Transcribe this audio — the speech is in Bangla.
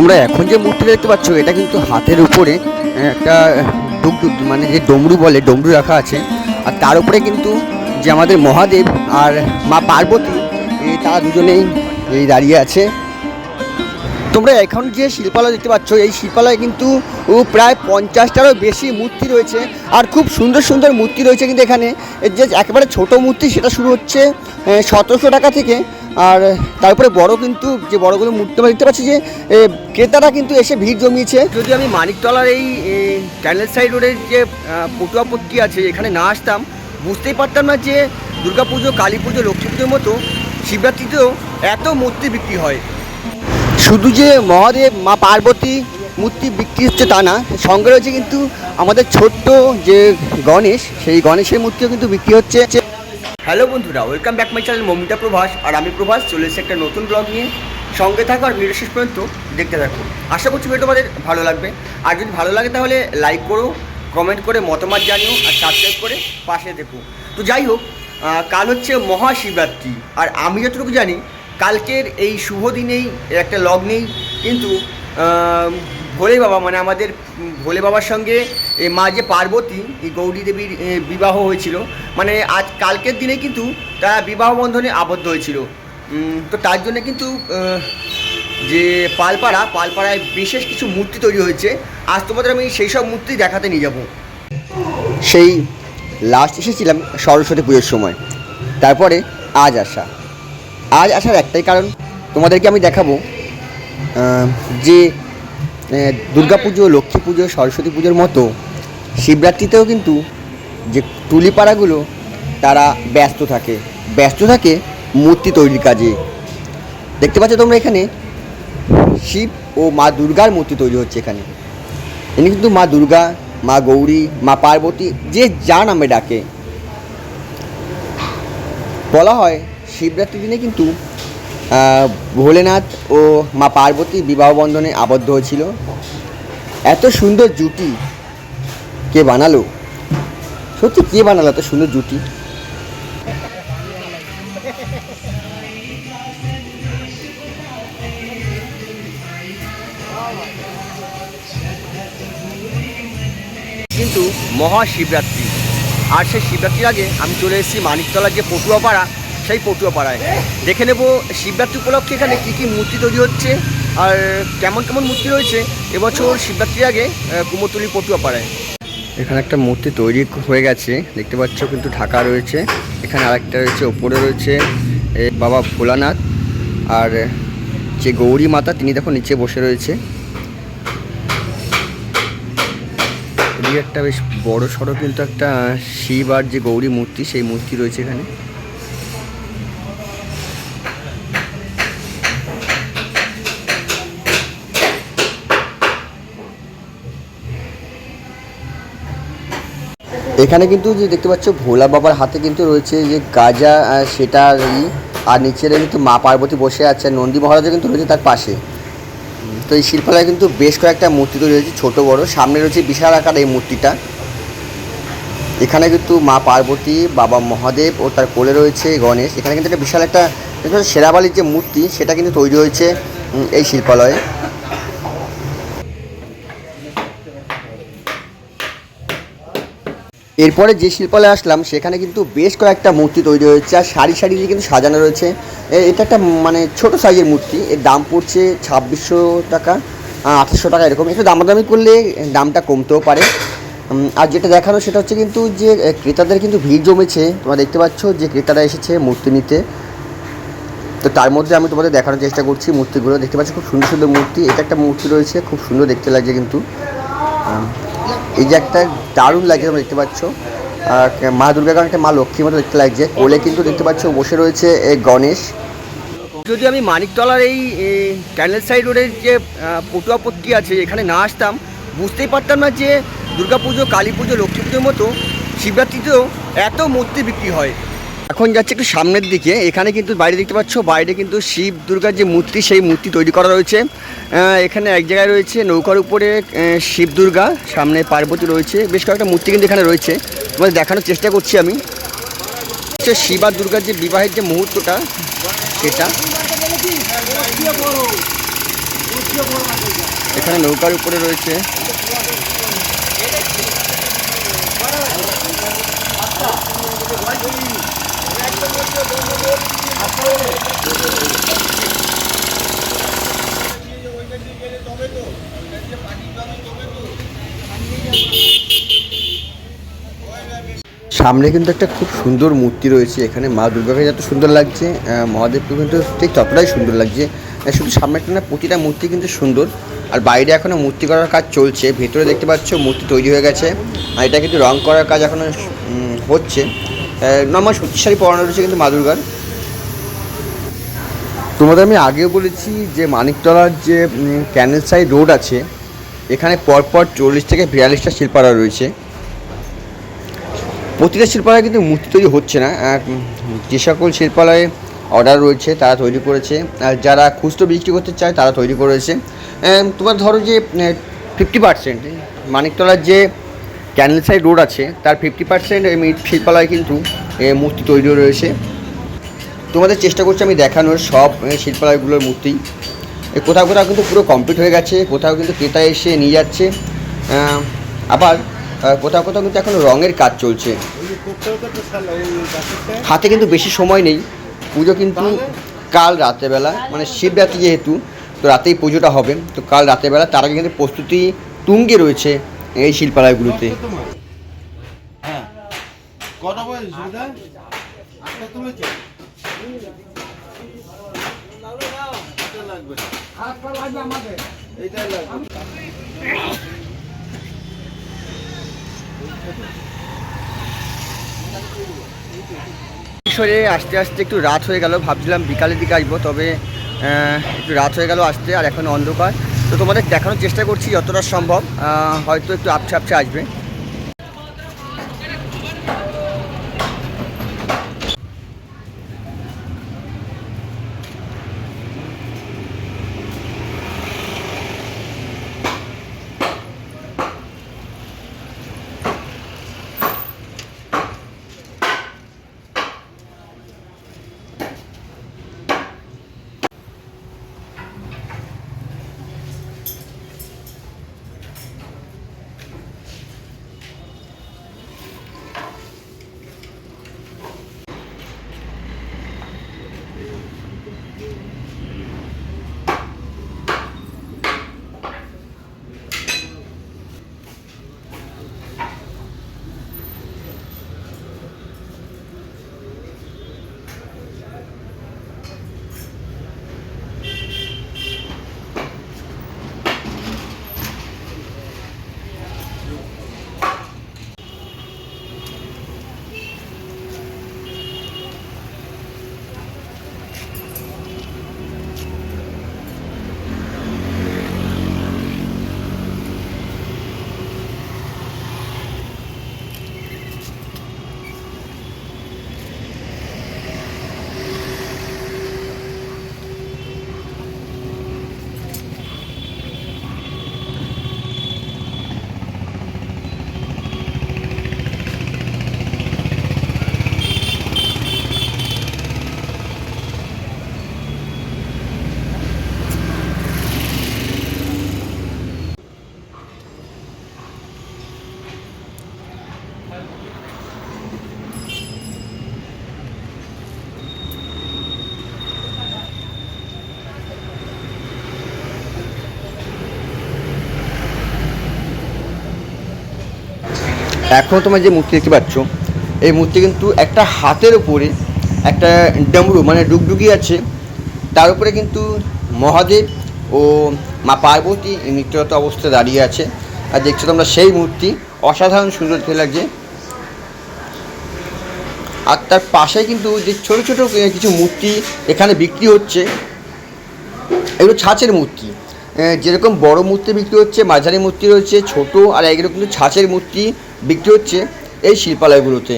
তোমরা এখন যে মূর্তিটা দেখতে পাচ্ছ, এটা কিন্তু হাতের উপরে একটা ডুগডুগ মানে যে ডমরু বলে, ডমরু রাখা আছে। আর তার উপরে কিন্তু যে আমাদের মহাদেব আর মা পার্বতী এই তারা দুজনেই, এই দাঁড়িয়ে আছে। তোমরা এখন যে শিল্পালয় দেখতে পাচ্ছ, এই শিল্পালয়ে কিন্তু প্রায় পঞ্চাশটারও বেশি মূর্তি রয়েছে। আর খুব সুন্দর সুন্দর মূর্তি রয়েছে কিন্তু এখানে। যে একেবারে ছোট মূর্তি, সেটা শুরু হচ্ছে সতেরোশো টাকা থেকে আর তারপরে বড় কিন্তু যে বড়গুলো মূর্তি আমরা দেখতে পাচ্ছি যে ক্রেতারা কিন্তু এসে ভিড় জমিয়েছে। যদি আমি মানিকতলার এই ক্যানেল সাইড রোডের যে পটুয়াপট্টি আছে এখানে না আসতাম বুঝতেই পারতাম না যে দুর্গাপুজো কালী পুজো লক্ষ্মী পুজোর মতো শিবরাত্রিতেও এত মূর্তি বিক্রি হয়। শুধু যে মহাদেব মা পার্বতী মূর্তি বিক্রি হচ্ছে তা না সঙ্গে রয়েছে কিন্তু আমাদের ছোট্ট যে গণেশ সেই গণেশের মূর্তিও কিন্তু বিক্রি হচ্ছে। হ্যালো বন্ধুরা, welcome back my channel Momita Prabhas, আর আমি প্রভাস, চলে এসেছি একটা নতুন ব্লগ নিয়ে। সঙ্গে থাকো আর ভিডিও শেষ পর্যন্ত দেখতে থাকো। আশা করছি ভিডিও তোমাদের ভালো লাগবে। আর যদি ভালো লাগে তাহলে লাইক করো কমেন্ট করে মতামত জানিও, আর সাবস্ক্রাইব করে পাশে দেখো। তো যাই হোক কাল হচ্ছে মহাশিবরাত্রি, আর আমি যতটুকু জানি, কালকের এই শুভ দিনেই একটা লগ্নেই কিন্তু ভোলে বাবা মানে আমাদের ভোলে বাবার সঙ্গে মা যে পার্বতী, এই গৌরী দেবীর বিবাহ হয়েছিল। মানে আজ কালকের দিনে কিন্তু তারা বিবাহ বন্ধনে আবদ্ধ হয়েছিল। তো তার জন্য কিন্তু যে পালপাড়া, পালপাড়ায় বিশেষ কিছু মূর্তি তৈরি হয়েছে। আজ তোমাদের আমি সেই সব মূর্তি দেখাতে নিয়ে যাব। সেই লাস্ট এসেছিলাম সরস্বতী পুজোর সময়। তারপরে আজ আসা। আজ আসার একটাই কারণ তোমাদেরকে আমি দেখাবো যে দুর্গাপুজো, লক্ষ্মী পুজো, সরস্বতী পুজোর মতো শিবরাত্রিতেও কিন্তু যে টুলিপাড়াগুলো, তারা ব্যস্ত থাকে। ব্যস্ত থাকে মূর্তি তৈরির কাজে। দেখতে পাচ্ছ তোমরা এখানে শিব ও মা দুর্গার মূর্তি তৈরি হচ্ছে এখানে। ইনি কিন্তু মা দুর্গা, মা গৌরী, মা পার্বতী, যে যা নামে ডাকে। বলা হয়, শিবরাত্রির দিনে কিন্তু ভোলেনাথ ও মা পার্বতী বিবাহ বন্ধনে আবদ্ধ হয়েছিল। এত সুন্দর জুটি কে বানালো? সত্যি কে বানালো এত সুন্দর জুটি? কিন্তু মহাশিবরাত্রি। আর সেই শিবরাত্রির আগে আমি চলে এসেছি মানিকতলার যে পটুয়াপাড়া সেই পটুয়াপাড়ায়। দেখে নেব শিবরাত্রি উপলক্ষে এখানে কী কী মূর্তি তৈরি হচ্ছে আর কেমন কেমন মূর্তি রয়েছে এবছর শিবরাত্রির আগে আহ, কুমোরটুলি পটুয়াপাড়ায়। এখানে একটা মূর্তি তৈরি হয়ে গেছে দেখতে পাচ্ছ কিন্তু ঢাকা রয়েছে। এখানে আরেকটা রয়েছে ওপরে রয়েছে বাবা ভোলানাথ আর যে গৌরী মাতা তিনি দেখো নিচে বসে রয়েছে। একটা বেশ বড় সড়ো কিন্তু একটা শিব আর যে গৌরী মূর্তি সেই মূর্তি রয়েছে এখানে। এখানে কিন্তু যে দেখতে পাচ্ছ ভোলা বাবার হাতে কিন্তু রয়েছে যে গাজা আহ, সেটা ই আর নিচের কিন্তু মা পার্বতী বসে আছে নন্দী মহারাজও কিন্তু রয়েছে তার পাশে। তো এই শিল্পালয়ে কিন্তু বেশ কয়েকটা মূর্তি তৈরি হয়েছে ছোটো বড়। সামনে রয়েছে বিশাল আকার এই মূর্তিটা। এখানে কিন্তু মা পার্বতী বাবা মহাদেব ও তার কোলে রয়েছে গণেশ। এখানে কিন্তু একটা বিশাল একটা শেরাবালির যে মূর্তি সেটা কিন্তু তৈরি হয়েছে এই শিল্পালয়ে। এরপরে যে শিল্পালয়ে আসলাম, সেখানে কিন্তু বেশ কয়েকটা মূর্তি তৈরি হয়েছে, আর সারি সারি দিয়ে কিন্তু সাজানো রয়েছে। এটা একটা মানে ছোট সাইজের মূর্তি, এর দাম পড়ছে ছাব্বিশশো টাকা আঠাশশো টাকা এরকম। একটু দামাদামি করলে দামটা কমতেও পারে। আর যেটা দেখানো সেটা হচ্ছে কিন্তু যে ক্রেতাদের কিন্তু ভিড় জমেছে। তোমরা দেখতে পাচ্ছ যে ক্রেতারা এসেছে মূর্তি নিতে। তো তার মধ্যে আমি তোমাদের দেখানোর চেষ্টা করছি মূর্তিগুলো। দেখতে পাচ্ছ খুব সুন্দর সুন্দর মূর্তি। এটা একটা মূর্তি রয়েছে, খুব সুন্দর দেখতে লাগছে কিন্তু। এই যে একটা দারুণ লাগছে, তোমরা দেখতে পাচ্ছ। মা দুর্গা একটা মা লক্ষ্মীর মতো দেখতে লাগছে। কোলে কিন্তু দেখতে পাচ্ছ, বসে রয়েছে গণেশ। যদি আমি মানিকতলার এই ক্যানেল সাইড রোডের যে পটুয়াপট্টি আছে এখানে না আসতাম, বুঝতেই পারতাম না যে দুর্গাপুজো কালী পুজো লক্ষ্মী পুজোর মতো শিবরাত্রিতেও এত মূর্তি বিক্রি হয়। এখন যাচ্ছে একটু সামনের দিকে। এখানে কিন্তু বাইরে দেখতে পাচ্ছ, বাইরে কিন্তু শিব দুর্গার যে মূর্তি, সেই মূর্তি তৈরি করা রয়েছে। এখানে এক জায়গায় রয়েছে নৌকার উপরে শিব দুর্গা, সামনে পার্বতী রয়েছে। বেশ কয়েকটা মূর্তি কিন্তু এখানে রয়েছে। তোমাদের দেখানোর চেষ্টা করছি আমি। শিব আর দুর্গার যে বিবাহের যে মুহূর্তটা, সেটা। এখানে নৌকার উপরে রয়েছে। সামনে কিন্তু একটা খুব সুন্দর মূর্তি রয়েছে এখানে। মা দুর্গাকে যত সুন্দর লাগছে মহাদেবকে কিন্তু ঠিক ততটাই সুন্দর লাগছে। শুধু সামনেটা না, প্রতিটা মূর্তি কিন্তু সুন্দর। আর বাইরে এখনও মূর্তি করার কাজ চলছে। ভেতরে দেখতে পাচ্ছ, মূর্তি তৈরি হয়ে গেছে। আর এটা কিন্তু রং করার কাজ এখনও হচ্ছে। নর্মাল সত্যি শাড়ি পরানো রয়েছে কিন্তু মা দুর্গার। তোমাদের আমি আগেও বলেছি যে মানিকতলার যে ক্যানেল সাইড রোড আছে, এখানে পরপর চল্লিশ থেকে বিয়াল্লিশটা শিল্পারা রয়েছে। প্রতিটা শিল্পালয়ে কিন্তু মূর্তি তৈরি হচ্ছে না। আর যে সকল শিল্পালয়ে অর্ডার রয়েছে, তারা তৈরি করেছে। আর যারা খুচরো বিক্রি করতে চায়, তারা তৈরি করেছে। তোমার ধরো যে ফিফটি পার্সেন্ট মানিকতলার যে ক্যানেল সাইড রোড আছে, তার ফিফটি পার্সেন্ট শিল্পালয়ে কিন্তু মূর্তি তৈরি রয়েছে। তোমাদের চেষ্টা করছি আমি দেখানোর সব শিল্পালয়গুলোর মূর্তি। কোথাও কোথাও কিন্তু পুরো কমপ্লিট হয়ে গেছে, কোথাও কিন্তু ক্রেতা এসে নিয়ে যাচ্ছে। আবার কোথাও কোথাও কিন্তু এখন রঙের কাজ চলছে। হাতে কিন্তু বেশি সময় নেই। পুজো কিন্তু কাল রাতেরবেলা মানে শিবরাত্রি যেহেতু, তো রাতেই পুজোটা হবে। তো কাল রাতেরবেলা তার আগে কিন্তু প্রস্তুতি তুঙ্গে রয়েছে এই শিল্পালয়গুলোতে। হ্যাঁ। এইটাই লাগবে। মিশরে আস্তে আস্তে একটু রাত হয়ে গেল, ভাবছিলাম বিকালের দিকে আসব, তবে একটু রাত হয়ে গেল আসতে আর এখন অন্ধকার। তো তোমাদের দেখানোর চেষ্টা করছি যতটা সম্ভব হয়তো একটু আপছে আপছে আসবে। এখন তোমরা যে মূর্তি দেখতে পাচ্ছ, এই মূর্তি কিন্তু একটা হাতের উপরে একটা ডমরু মানে ডুগডুগি আছে। তার উপরে কিন্তু মহাদেব ও মা পার্বতী নৃত্যরত অবস্থায় দাঁড়িয়ে আছে। আর দেখছ তোমরা সেই মূর্তি, অসাধারণ সুন্দর দেখতে লাগছে। আর তার পাশে কিন্তু যে ছোট ছোট কিছু মূর্তি এখানে বিক্রি হচ্ছে। এগুলো ছাঁচের মূর্তি। যেরকম বড় মূর্তি বিক্রি হচ্ছে, মাঝারি মূর্তি রয়েছে, ছোট, আর এগুলো কিন্তু ছাঁচের মূর্তি। বিক্রি হচ্ছে এই শিল্পালয়গুলোতে।